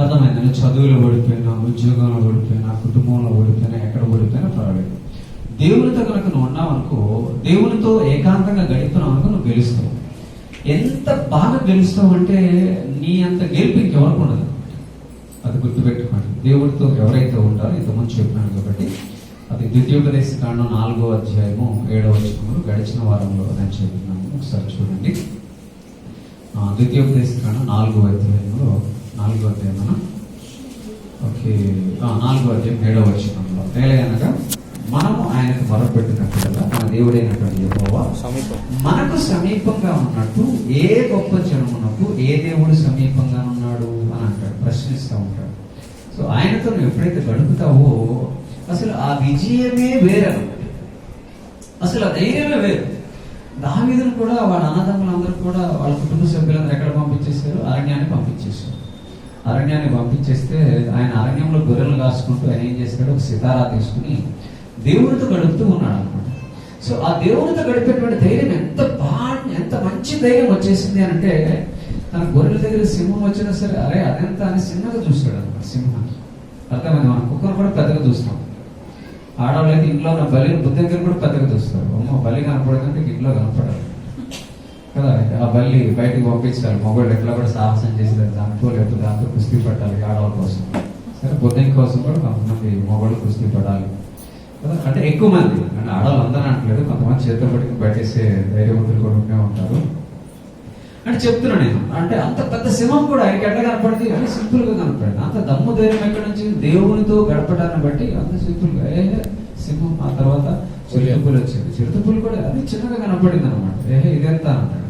అర్థమైంది నువ్వు చదువులో ఓడిపోయినా ఉద్యోగంలో ఓడిపోయినా కుటుంబంలో ఓడిపోయినా ఎక్కడ ఓడిపోయినా పర్వాలేదు. దేవునితో కనుక నువ్వు ఉన్నావనుకో దేవునితో ఏకాంతంగా గడుపుతున్నావు అనుకో నువ్వు గెలుస్తావు. ఎంత బాగా గెలుస్తావు అంటే నీ అంత గెలుపు ఇంకెవరికి ఉండదు. అది గుర్తుపెట్టుకోండి. దేవుడితో ఎవరైతే ఉంటారో ఇంతకుముందు చెప్పినాను కాబట్టి అది ద్వితీయోపదేశ కాండం నాలుగో అధ్యాయము ఏడవ వచనములు గడిచిన వారంలో నేను చెప్తున్నాను ఒకసారి చూడండి. ద్వితీయోపదేశ కాండం నాలుగో అధ్యాయంలో నాలుగో అధ్యాయం ఓకే. ఆ, నాలుగో అధ్యాయం ఏడవ వచనంలో. ఏలయనగా మనము ఆయనకు మొరపెట్టినట్టుగా మన దేవుడైనటువంటి యెహోవా మనకు సమీపంగా ఉన్నట్టు ఏ గొప్ప జనమునకు ఏ దేవుడు సమీపంగా ఉన్నాడు అని అంటాడు ప్రశ్నిస్తూ ఉంటాడు. సో ఆయనతో నువ్వు ఎప్పుడైతే గడుపుతావో అసలు ఆ విజయమే వేరనమాట అసలు ఆ ధైర్యమే వేరు. దావీదును కూడా వాళ్ళ అన్నదమ్ములందరూ కూడా వాళ్ళ కుటుంబ సభ్యులందరూ ఎక్కడ పంపించేశారు? అరణ్యాన్ని పంపించేశారు. అరణ్యాన్ని పంపించేస్తే ఆయన అరణ్యంలో గొర్రెలు కాసుకుంటూ ఆయన ఏం చేశాడు? ఒక సితారా తీసుకుని దేవుడితో గడుపుతూ ఉన్నాడు అనమాట సో ఆ దేవుడితో గడిపేటువంటి ధైర్యం ఎంత బాగా ఎంత మంచి ధైర్యం వచ్చేసింది అని అంటే తన గొర్రెల దగ్గర సింహం వచ్చినా సరే అరే అదెంత అని చిన్నగా చూస్తాడు అనమాట సింహాన్ని. అర్థమైంది? మన కుక్కను కూడా పెద్దగా చూస్తాం. ఆడవాళ్ళకి ఇంట్లో ఉన్న బలి బుద్ధి దగ్గర కూడా పెద్దగా చూస్తారు. అమ్మ బలి కనపడదంటే ఇంట్లో కనపడాలి కదా ఆ బల్లి బయటకు పంపించాలి మొగోళ్ళు ఎట్లా కూడా సాహసం చేసి దాంతో లేకపోతే దాంతో కుస్తీ పట్టాలి ఆడవాళ్ళ కోసం. సరే బుద్ధం కోసం కూడా కొంతమంది మొగోళ్ళు కుస్తీ పడాలి. కదా అంటే ఎక్కువ మంది. అంటే ఆడవాళ్ళు అందరూ అనట్లేదు. కొంతమంది చేతులు పట్టుకుని బయటేసే ధైర్యవంతులు కూడా ఉండే ఉంటారు. అంటే చెప్తున్నా నేను. అంటే అంత పెద్ద సింహం కూడా ఆయనకి ఎట్లా కనపడింది అని సింపుల్గా కనపడింది. అంత దమ్ము ధైర్యం ఎక్కడి నుంచి? దేవునితో గడపడాన్ని బట్టి అంత సింపుల్గా. ఏ సింహం ఆ తర్వాత చిరుతపులు వచ్చింది. చిరుతపులు కూడా అది చిన్నగా కనపడింది అనమాట ఏ ఇదెంత అంటాడు.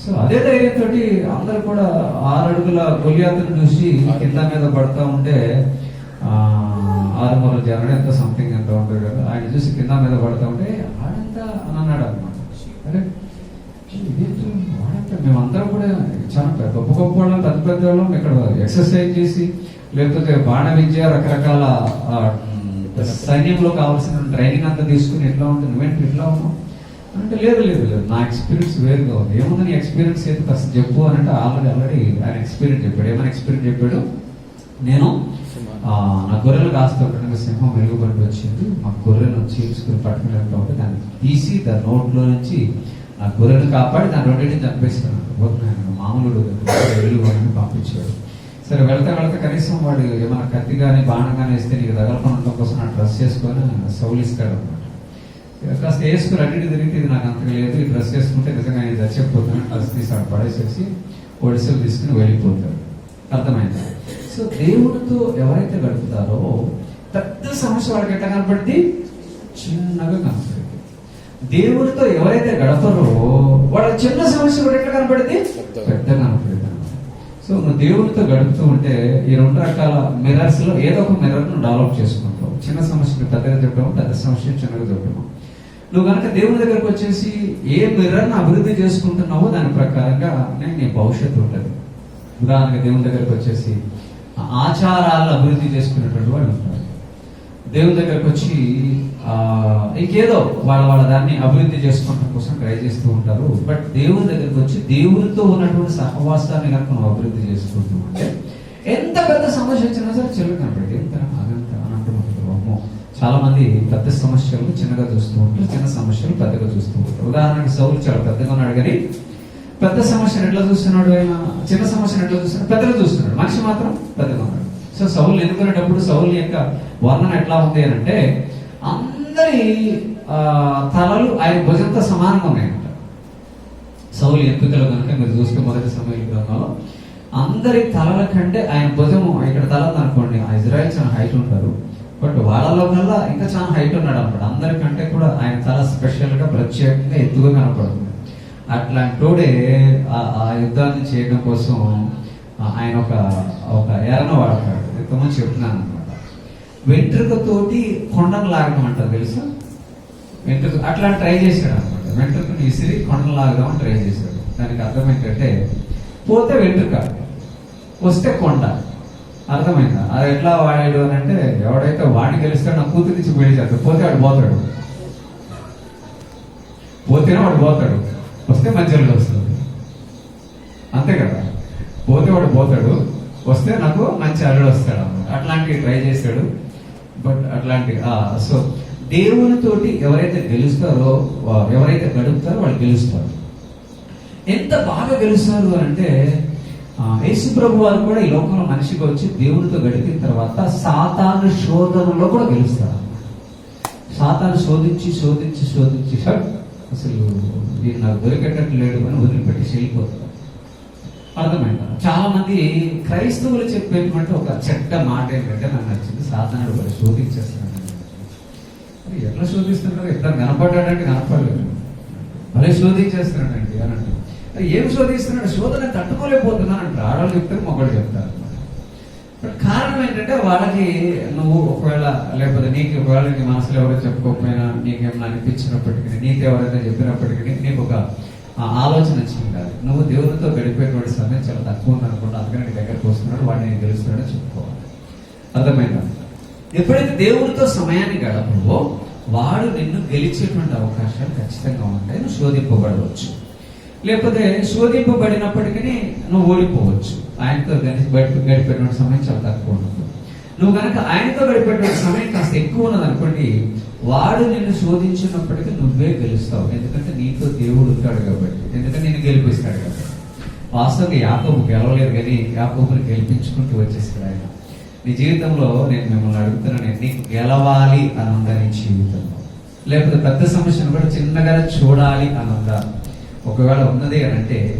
సో అదే ధైర్యంతో అందరూ కూడా ఆరు అడుగుల గొలియాతను చూసి కింద మీద పడతా ఉంటే ఆరుమూల ఆరు జనం ఎంత సంథింగ్ ఎంత ఉంటుంది కదా. ఆయన చూసి కింద మీద పడతా ఉంటే ఆడంత అని అన్నాడు అనమాట అరే వాడంతా మేమందరం కూడా చాలా పెద్ద- గొప్ప గొప్ప వాళ్ళం పెద్ద పెద్ద వాళ్ళం ఇక్కడ ఎక్సర్సైజ్ చేసి లేకపోతే బాణ విద్య రకరకాల సైన్యంలో కావాల్సిన ట్రైనింగ్ అంతా తీసుకుని ఎట్లా ఉంటుంది నువ్వేంటి ఎట్లా ఉన్నావు? అంటే లేదు లేదు లేదు. నా ఎక్స్పీరియన్స్ వేరుగా ఉంది ఏముంది నీ ఎక్స్పీరియన్స్ అయితే కాస్త చెప్పు అని అంటే ఆల్రెడీ ఆల్రెడీ ఆయన ఎక్స్పీరియన్స్ చెప్పాడు. ఏమైనా ఎక్స్పీరియన్స్ చెప్పాడు? నేను నా గొర్రెలు కాస్తుంటే సింహం మెరుగుపడి వచ్చింది. మా గొర్రెను చీల్చుకుని పట్టుకుని ఉంటే దాన్ని తీసి దాని నోట్లో నుంచి నా గొర్రెను కాపాడి దాని రెండింటిని చంపేస్తున్నాను పోతున్నాను మామూలు వెలుగుబడిని పంపించాడు. సరే వెళ్తా వెళ్తా కనీసం వాడు ఏమైనా కత్తి కానీ బాణం కానీ వేస్తే నీకు తగలకుండా ఉండడం కోసం నా డ్రెస్ చేసుకొని సౌలిస్తాడు అన్నమాట కాస్త వేసుకుని తిరిగితే ఇది నాకు అంతగా లేదు. ఈ డ్రెస్ వేసుకుంటే నిజంగా నేను చచ్చిపోతాను డ్రెస్ తీసి ఆడ పడేసేసి ఒడిసెలు తీసుకుని వెళ్ళిపోతాడు అర్థమైంది? సో దేవుడితో ఎవరైతే గడుపుతారో పెద్ద సమస్య వాళ్ళకి ఎట్లా కనపడింది చిన్నగా కనపడింది దేవుడితో ఎవరైతే గడపరో వాళ్ళ చిన్న సమస్య కూడా ఎట్లా కనపడింది పెద్ద. కనపడింది. సో నువ్వు దేవుడితో గడుపుతూ ఉంటే ఈ రెండు రకాల మిర్రర్స్లో ఏదో ఒక మిర్రర్ను డెవలప్ చేసుకుంటావు. చిన్న సమస్యను పెద్దగా చెప్పడం పెద్ద సమస్యను చిన్నగా చెప్పడం నువ్వు కనుక దేవుని దగ్గరకు వచ్చేసి ఏ మిర్రర్ని అభివృద్ధి చేసుకుంటున్నావో దాని ప్రకారంగా నీ భవిష్యత్తు ఉంటుంది ఉదాహరణకి దేవుని దగ్గరకు వచ్చేసి ఆచారాలను అభివృద్ధి చేసుకునేటువంటి వాళ్ళు ఉంటారు దేవుని దగ్గరకు వచ్చి ఆ, ఇంకేదో వాళ్ళ వాళ్ళ దాన్ని అభివృద్ధి చేసుకోవడం కోసం ట్రై చేస్తూ ఉంటారు. బట్ దేవుని దగ్గరకు వచ్చి దేవునితో ఉన్నటువంటి సహవాసాన్ని కనుక నువ్వు అభివృద్ధి చేసుకుంటూ ఉంటే ఎంత పెద్ద సమస్య వచ్చినా సరే చిన్న కనపడి ఎంత చాలామంది చాలా మంది పెద్ద సమస్యలు చిన్నగా చూస్తూ ఉంటారు చిన్న సమస్యలు పెద్దగా చూస్తూ ఉంటారు. ఉదాహరణకి సౌలు చాలా పెద్దగా ఉన్నాడు కానీ పెద్ద సమస్యను ఎట్లా చూస్తున్నాడు ఆయన? చిన్న సమస్యను ఎట్లా చూస్తున్నాడు? పెద్దగా చూస్తున్నాడు. మనిషి మాత్రం పెద్దగా ఉన్నాడు. సో సౌలు ఎన్నుకునేటప్పుడు సౌలు యొక్క వర్ణన ఎట్లా ఉంది అని అంటే అందరి తలలు ఆయన భుజంతో సమానంగా ఉన్నాయంట. సౌలు ఎంపికలు కనుక మీరు చూస్తే మొదటి సమయ గ్రంథంలో అందరి తలల కంటే ఆయన భుజము ఇక్కడ తల అనుకోండి ఆ ఇజ్రాయల్స్ హైట్ ఉంటారు. బట్ వాళ్ళలో కల్లా ఇంకా చాలా హైట్ ఉన్నాడు అనమాట అందరికంటే కూడా ఆయన చాలా స్పెషల్గా ప్రత్యేకంగా ఎత్తుగా కనపడుతుంది. అట్లాంటోడే ఆ- ఆ యుద్ధాన్ని చేయడం కోసం ఆయన ఒక ఒక ఎరను వాడతాడు. ఎంతమంది చెప్తున్నాను అనమాట వెంట్రుకతోటి కొండను లాగడం అంటారు తెలుసా? వెంట్రుక అట్లా ట్రై చేశాడు అనమాట వెంట్రుకని విసిరి కొండను లాగడం ట్రై చేశాడు. దానికి అర్థం ఏంటంటే పోతే వెంట్రుక వస్తే కొండ. అర్థమైందా? అది ఎట్లా వాడాడు అని అంటే ఎవడైతే వాడిని గెలుస్తాడో నా కూతురు ఇచ్చి పెళ్ళి చేస్తాడు. పోతే వాడు పోతాడు. పోతేనే వాడు పోతాడు. వస్తే మధ్యలో వస్తుంది అంతే కదా? పోతే వాడు పోతాడు. వస్తే నాకు మంచి అల్లుడు వస్తాడు అట్లాంటివి ట్రై చేశాడు. బట్ అట్లాంటి సో దేవునితోటి ఎవరైతే గెలుస్తారో వా- ఎవరైతే గడుపుతారో వాళ్ళు గెలుస్తారు. ఎంత బాగా గెలుస్తారు అంటే యేసు ప్రభు వారు కూడా ఈ లోకంలో మనిషిగా వచ్చి దేవునితో గడిపిన తర్వాత సాతాను శోధనలో కూడా గెలుస్తారు. సాతాను శోధించి శోధించి శోధించి "హట్, అసలు నేను నాకు దొరికేటట్టు లేడు అని వదిలిపెట్టి వెళ్ళిపోతారు అర్థమైందా? చాలా మంది క్రైస్తవులు చెప్పేటువంటి ఒక చెడ్డ మాట ఏంటంటే నాకు నచ్చింది సాధారణ వాడు శోధించేస్తున్నాడు ఎట్లా శోధిస్తున్నారు ఎట్లా కనపడ్డాడంటే కనపడలేదు. భలే శోధించేస్తున్నాడండి అని అంటే ఏం శోధిస్తున్నాడు శోధన తట్టుకోలేకపోతున్నాను అంటారు ఆడవాళ్ళు చెప్తారు మొగడు చెప్తారు. బట్ కారణం ఏంటంటే వాళ్ళకి నువ్వు ఒకవేళ లేకపోతే నీకు ఒకవేళ నీ మనసులో ఎవరో చెప్పుకోకపోయినా నీకేమైనా అనిపించినప్పటికీ నీకు ఎవరైనా చెప్పినప్పటికీ నీకు ఒక ఆలోచన వచ్చింది కాదు. నువ్వు దేవునితో గడిపేటువంటి సమయం చాలా తక్కువ ఉంది అనుకుంటా అందుకని నీ దగ్గరకు వస్తున్నాడు వాడిని నేను చెప్పుకోవాలి. అర్థమైందా? ఎప్పుడైతే దేవునితో సమయాన్ని గడపవో వాడు నిన్ను గెలిచేటువంటి అవకాశాలు ఖచ్చితంగా ఉంటాయి నువ్వు శోధింపబడవచ్చు. లేకపోతే శోధింపబడినప్పటికీ నువ్వు ఓడిపోవచ్చు. ఆయనతో గడి గడిపి గడిపేటువంటి సమయం చాలా తక్కువ ఉంటుంది నువ్వు కనుక ఆయనతో గడిపేటువంటి సమయం కాస్త ఎక్కువ ఉన్నది అనుకోండి వాడు నిన్ను శోధించినప్పటికీ నువ్వే గెలుస్తావు. ఎందుకంటే నీతో దేవుడు ఉంటాడు కాబట్టి. ఎందుకంటే నేను గెలిపిస్తాడు కాబట్టి. వాస్తవంగా యాకోబు గెలవలేదు కానీ యాకోబుని గెలిపించుకుంటూ వచ్చేసాడు ఆయన. నీ జీవితంలో నేను మిమ్మల్ని అడుగుతున్నాను నీకు గెలవాలి అని ఉందా నీ జీవితంలో? లేకపోతే పెద్ద సమస్యను కూడా చిన్నగా చూడాలి అని ఉందా? ఒకవేళ ఉన్నది అని అంటే